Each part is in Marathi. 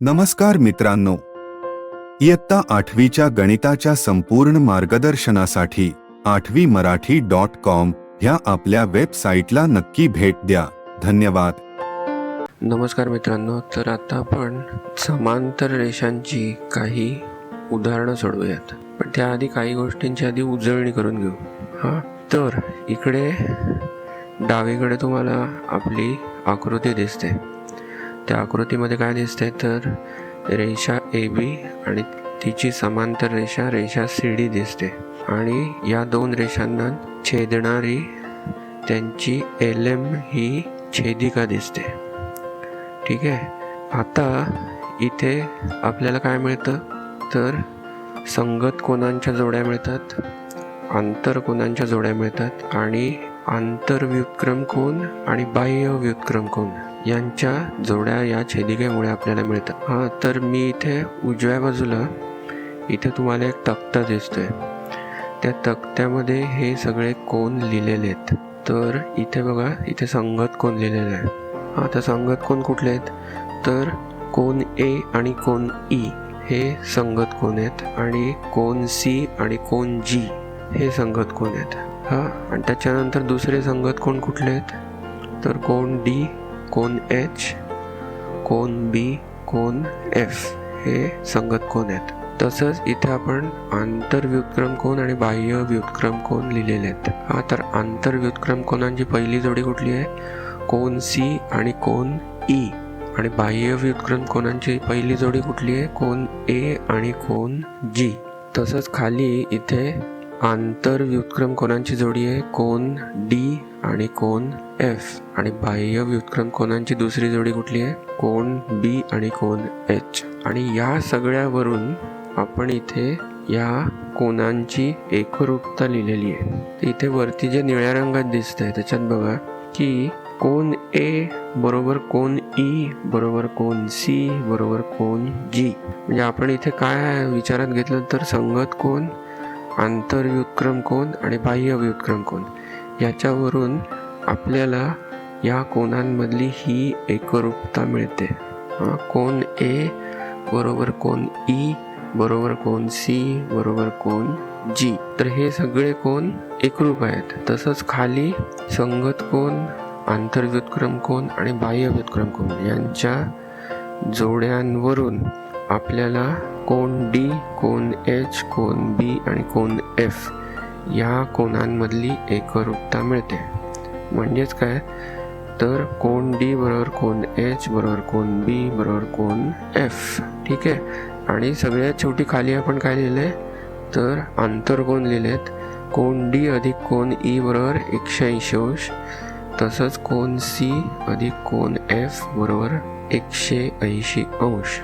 नमस्कार मित्रांनो. इयत्ता आठवीच्या गणिताच्या संपूर्ण मार्गदर्शनासाठी आठवी मराठी डॉट कॉम ह्या आपल्या वेबसाईटला नक्की भेट द्या. धन्यवाद. नमस्कार मित्रांनो तर आता आपण समांतर रेषांची काही उदाहरणं सोडवूयात. पण त्याआधी काही गोष्टींची आधी उजळणी करून घेऊ. हां तर इकडे डावीकडे तुम्हाला आपली आकृती दिसते. त्या आकृतीमध्ये काय दिसते तर रेषा ए बी आणि तिची समांतर रेषा रेषा सी डी दिसते. आणि या दोन रेषांना छेदणारी त्यांची एल एम ही छेदिका दिसते. ठीक आहे? आता इथे आपल्याला काय मिळतं? तर संगत कोणांच्या जोड्या मिळतात आंतर कोणांच्या जोड्या मिळतात आणि आंतर व्युत्क्रम कोण आणि बाह्य व्युत्क्रम कोण यांच्या जोड्या या छेदिकेमुळे आपल्याला मिळतात. हां तर मी इथे उजव्या बाजूला इथे तुम्हाला एक तक्ता दिसतोय. त्या तक्त्यामध्ये हे सगळे कोण लिहिलेले आहेत? तर इथे बघा इथे संगत कोण लिहिलेलं आहे. आता संगत कोण कुठले आहेत? तर कोण ए आणि कोण ई हे संगत कोण आहेत? आणि कोण सी आणि कोण जी हे संगत कोण आहेत? हां आणि त्याच्यानंतर दुसरे संगत कोण कुठले आहेत? तर कोण डी कोण एच कोण बी कोण एफ हे संगत कोण आहेत? तसंच इथे आपण आंतर व्युत्क्रम कोण आणि बाह्य व्युत्क्रम कोण लिहिलेले आहेत. हा तर आंतर व्युत्क्रम कोणांची पहिली जोडी कुठली आहे? कोण सी आणि कोण ई आणि बाह्य व्युत्क्रम कोणांची पहिली जोडी कुठली आहे? कोण ए आणि कोण जी तसंच खाली इथे आंतर व्युत्क्रम कोणांची जोडी आहे? कोण डी आणि कोण? एफ आणि बाह्य व्युत्क्रम कोणांची दुसरी जोडी कुठली आहे? कोण? बी आणि कोण? एच आणि या सगळ्यावरून आपण इथे या कोणांची एकरूपता लिहिलेली आहे. इथे वरती जे निळ्या रंगात दिसत आहे त्याच्यात बघा की कोण ए बरोबर कोण ई बरोबर कोण सी बरोबर कोण जी म्हणजे आपण इथे काय विचारात घेतलं तर संगत कोण आंतरव्युत्क्रम कोण आणि बाह्य व्युत्क्रम कोण. याच्यावरून आपल्याला या कोणांमधली ही एकरूपता मिळते. कोण ए बरोबर कोण ई बरोबर कोण सी बरोबर कोण जी. तर हे सगळे कोण एकरूप आहेत. तसंच खाली संगत कोण आंतरव्युत्क्रम कोण आणि बाह्य व्युत्क्रम कोण. यांच्या जोड्यांवरून आपल्याला कोण डी कोण एच कोण बी आणि कोण एफ या कोणांमधली एकरूपता मिळते. म्हणजेच काय? तर कोण डी बरोबर कोण एच बरोबर कोण बी बरोबर कोण एफ ठीक आहे? आणि सगळ्यात शेवटी खाली आपण काय लिहिलंय तर आंतरकोण आहेत कोण डी अधिक कोण ई बरोबर एकशे ऐंशी अंश. तसंच कोण सी अधिक कोण एफ बरोबर एकशे ऐंशी अंश.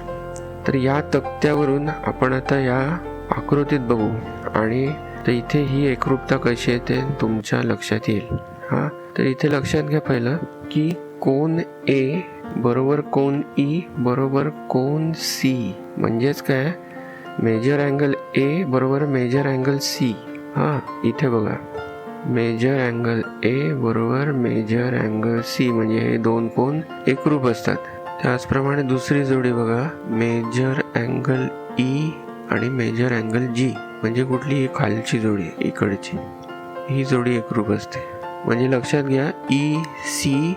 तर या तक्त्यावरून आपण आता या आकृतीत बघू. आणि तर इथे ही एकरूपता कशी येते तुमच्या लक्षात येईल. हा? तर इथे लक्षात घ्या पहिलं की कोण ए बरोबर कोण ई बरोबर कोण सी. म्हणजेच काय? मेजर अँगल ए बरोबर मेजर अँगल सी. हा? इथे बघा. मेजर अँगल ए बरोबर मेजर अँगल सी. म्हणजे हे दोन कोण एकरूप असतात. त्याचप्रमाणे दुसरी जोडी बघा. मेजर अँगल ई आणि मेजर अँगल जी. म्हणजे कुठली? ही खालची जोडी इकडची. ही जोडी एकरूप असते. म्हणजे लक्षात घ्या e, ई सी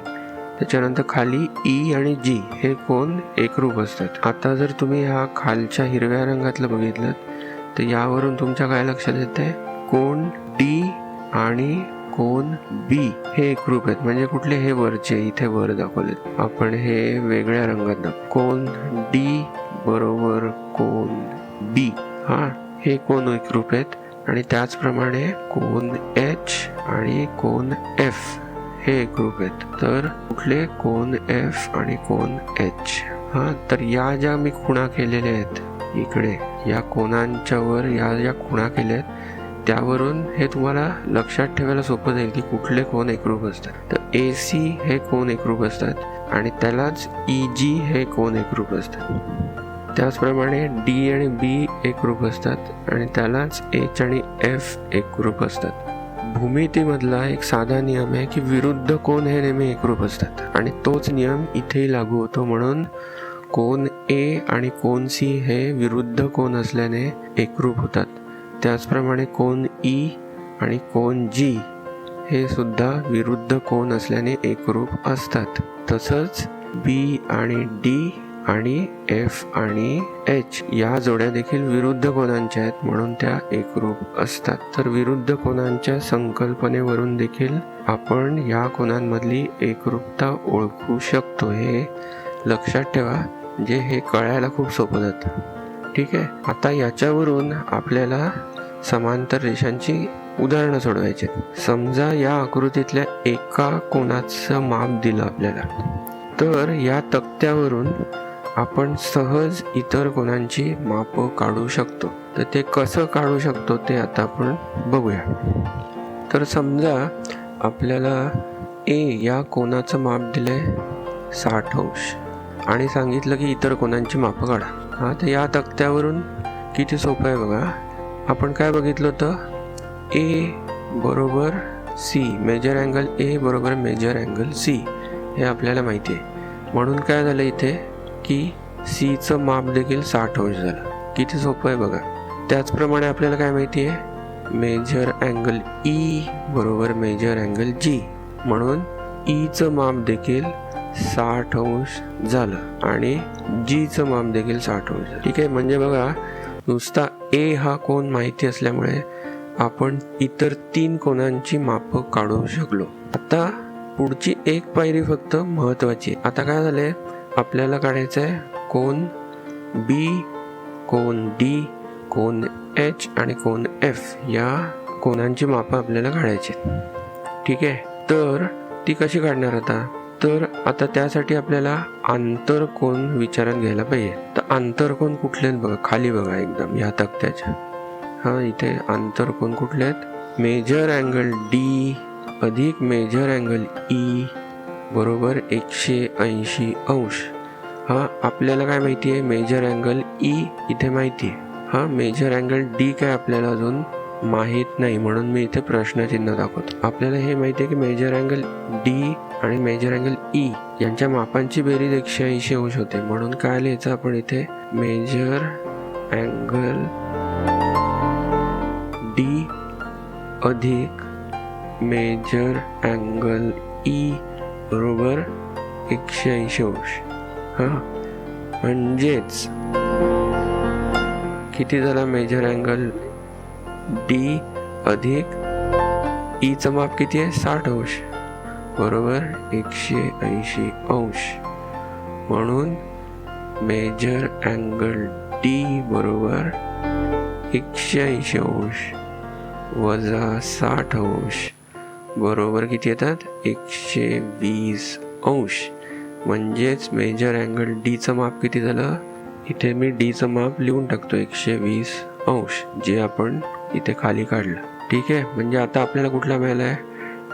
त्याच्यानंतर खाली ई आणि जी हे कोण? एकरूप असतात. आता जर तुम्ही ह्या खालच्या हिरव्या रंगातलं बघितलं तर यावरून तुमच्या काय लक्षात येते कोण डी आणि कोण बी हे एकरूप आहेत. म्हणजे कुठले? हे वरचे इथे वर दाखवलेत. आपण हे वेगळ्या रंगात दाखव. कोण डी बरोबर कोण बी हा? हे कोन एकरूप आहेत? आणि त्याचप्रमाणे कोन एच आणि कोन एफ हे एकरूप आहेत. तर कुठले कोन एफ आणि कोन एच हा तर या ज्या मी खुणा केलेल्या आहेत इकडे या कोणांच्या वर या ज्या खुणा केल्या आहेत त्यावरून हे तुम्हाला लक्षात ठेवायला सोपं जाईल की कुठले कोण एकरूप असतात. तर ए सी हे कोण एकरूप असतात? आणि त्यालाच ई जी हे कोण एकरूप असतात? त्याचप्रमाणे डी आणि बी एकरूप असतात आणि त्यालाच एच आणि एफ एकरूप असतात. भूमितीमधला एक साधा नियम आहे की विरुद्ध कोण हे नेहमी एकरूप असतात. आणि तोच नियम इथेही लागू होतो म्हणून कोन ए आणि कोन सी हे विरुद्ध कोन असल्याने एकरूप होतात. त्याचप्रमाणे कोन ई e आणि कोन जी हे सुद्धा विरुद्ध कोन असल्याने एकरूप असतात. तसंच बी आणि डी आणि एफ आणि एच या जोड्या देखील विरुद्ध कोणांच्या आहेत म्हणून त्या एकरूप असतात. तर विरुद्ध कोनांच्या संकल्पनेवरून देखील आपण या कोनांमधली एकरूपता ओळखू शकतो हे लक्षात ठेवा जे हे कळायला खूप सोपं जातं. ठीक आहे? आता याच्यावरून आपल्याला समांतर रेषांची उदाहरणं सोडवायची आहेत. समजा या आकृतीतल्या एका कोणाचं माप दिलं आपल्याला. तर या तक्त्यावरून आपण सहज इतर कोणांची मापं काढू शकतो. तर ते कसं काढू शकतो ते आता आपण बघूया. तर समजा आपल्याला ए या कोणाचं माप दिलं आहे साठ अंश. आणि सांगितलं की इतर कोणांची मापं काढा. हा तर या तक्त्यावरून किती सोपं आहे बघा. आपण काय बघितलं होतं? ए बरोबर सी मेजर अँगल ए बरोबर मेजर अँगल सी हे आपल्याला माहिती आहे. म्हणून काय झालं इथे? की सीचं माप देखील साठ अंश झालं. किती सोपं आहे बघा. त्याचप्रमाणे आपल्याला काय माहिती आहे? मेजर अँगल ई बरोबर मेजर अँगल जी म्हणून ईचं माप देखील साठ अंश झालं आणि जीचं माप देखील साठ अंश झालं. ठीक आहे? म्हणजे बघा नुसता ए हा कोण माहिती असल्यामुळे आपण इतर तीन कोणांची मापं काढू शकलो. आता पुढची एक पायरी फक्त महत्वाची आहे. आता काय झालंय? आपल्याला काढायचं आहे कोण बी कोण डी कोण एच आणि कोण एफ या कोणांची मापं आपल्याला काढायची आहेत. ठीक आहे? तर ती कशी काढणार आता? तर आता त्यासाठी आपल्याला आंतरकोन विचारात घ्यायला पाहिजे. तर आंतरकोन कुठले आहेत बघा? खाली बघा एकदम. या तक्त्याच्या. हां इथे आंतरकोन कुठले आहेत? मेजर अँगल डी अधिक मेजर अँगल ई बरोबर एकशे ऐंशी अंश. हा आपल्याला काय माहिती आहे? मेजर अँगल ई इथे माहिती आहे. हा मेजर अँगल डी काय आपल्याला अजून माहीत नाही म्हणून मी इथे प्रश्नचिन्ह दाखवतो. आपल्याला हे माहिती आहे की मेजर अँगल डी आणि मेजर अँगल ई यांच्या मापांची बेरीज एकशे ऐंशी अंश होते. म्हणून काय लिहायचं आपण इथे? मेजर अँगल डी अधिक मेजर अँगल ई बरोबर एकशे ऐंशी अंश. हा? म्हणजेच किती झाला मेजर अँगल डी अधिक e ईचं माप किती आहे? साठ अंश. बरोबर एकशे ऐंशी अंश. म्हणून मेजर अँगल डी बरोबर एकशे ऐंशी अंश वजा साठ अंश. बरोबर किती येतात? एकशे वीस अंश. म्हणजेच मेजर अँगल डीचं माप किती झालं? इथे मी डीचं माप लिहून टाकतो एकशे वीस अंश जे आपण इथे खाली काढलं. ठीक आहे? म्हणजे आता आपल्याला कुठला मिळाला आहे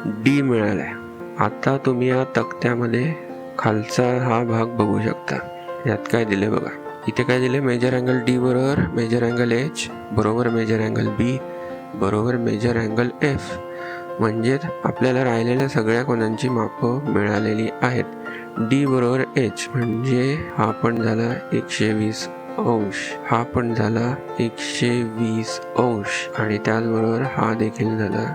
डी मिळाला आहे आता तुम्ही या तक्त्यामध्ये खालचा हा भाग बघू शकता. यात काय दिले बघा. इथे काय दिले मेजर अँगल डी बरोबर मेजर अँगल एच बरोबर मेजर अँगल बी बरोबर मेजर अँगल एफ म्हणजेच आपल्याला राहिलेल्या सगळ्या कोणांची मापं मिळालेली आहेत. डी बरोबर एच म्हणजे हा पण झाला एकशे वीस अंश हा पण झाला एकशे वीस अंश आणि त्याचबरोबर हा देखील झाला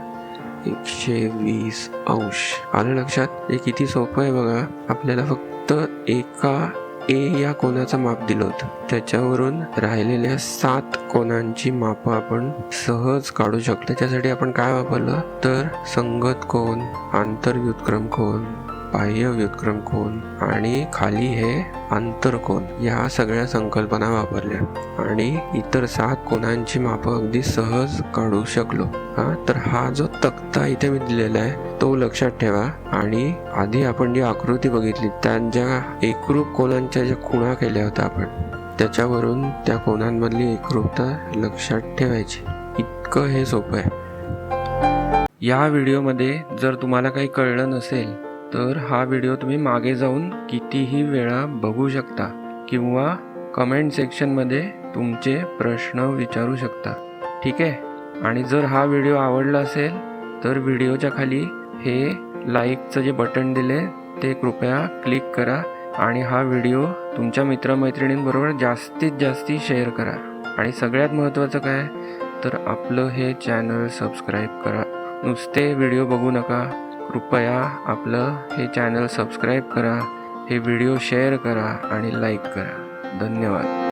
एकशे वीस अंश. आलं लक्षात? हे किती सोपं आहे बघा. आपल्याला फक्त एका ए या कोणाचं माप दिलं होतं त्याच्यावरून राहिलेल्या सात कोणांची मापं आपण सहज काढू शकतो. त्याच्यासाठी आपण काय वापरलं? तर संगत कोण आंतरव्युत्क्रम कोण बाह्य व्युत्क्रम कोण आणि खाली हे आंतरकोन या सगळ्या संकल्पना वापरल्या. आणि इतर सात कोणांची मापं अगदी सहज काढू शकलो. हा तर हा जो तक्ता इथे मी दिलेला आहे तो लक्षात ठेवा आणि आधी आपण जी आकृती बघितली त्यांच्या एकरूप कोणांच्या ज्या खुणा केल्या होत्या आपण त्याच्यावरून त्या कोणांमधली एकरूपता लक्षात ठेवायची. इतकं हे सोपं आहे. या व्हिडिओमध्ये जर तुम्हाला काही कळलं नसेल तर हा व्हिडिओ तुम्ही मागे जाऊन कितीही वेळा बघू शकता किंवा कमेंट सेक्शनमध्ये तुमचे प्रश्न विचारू शकता. ठीक आहे? आणि जर हा व्हिडिओ आवडला असेल तर व्हिडिओच्या खाली हे लाईकचं जे बटन दिले ते कृपया क्लिक करा आणि हा व्हिडिओ तुमच्या मित्रमैत्रिणींबरोबर जास्तीत जास्ती शेअर करा. आणि सगळ्यात महत्त्वाचं काय? तर आपलं हे चॅनल सबस्क्राईब करा. नुसते व्हिडिओ बघू नका. कृपया आपलं हे चॅनल सबस्क्राईब करा. हे व्हिडिओ शेअर करा आणि लाईक करा. धन्यवाद.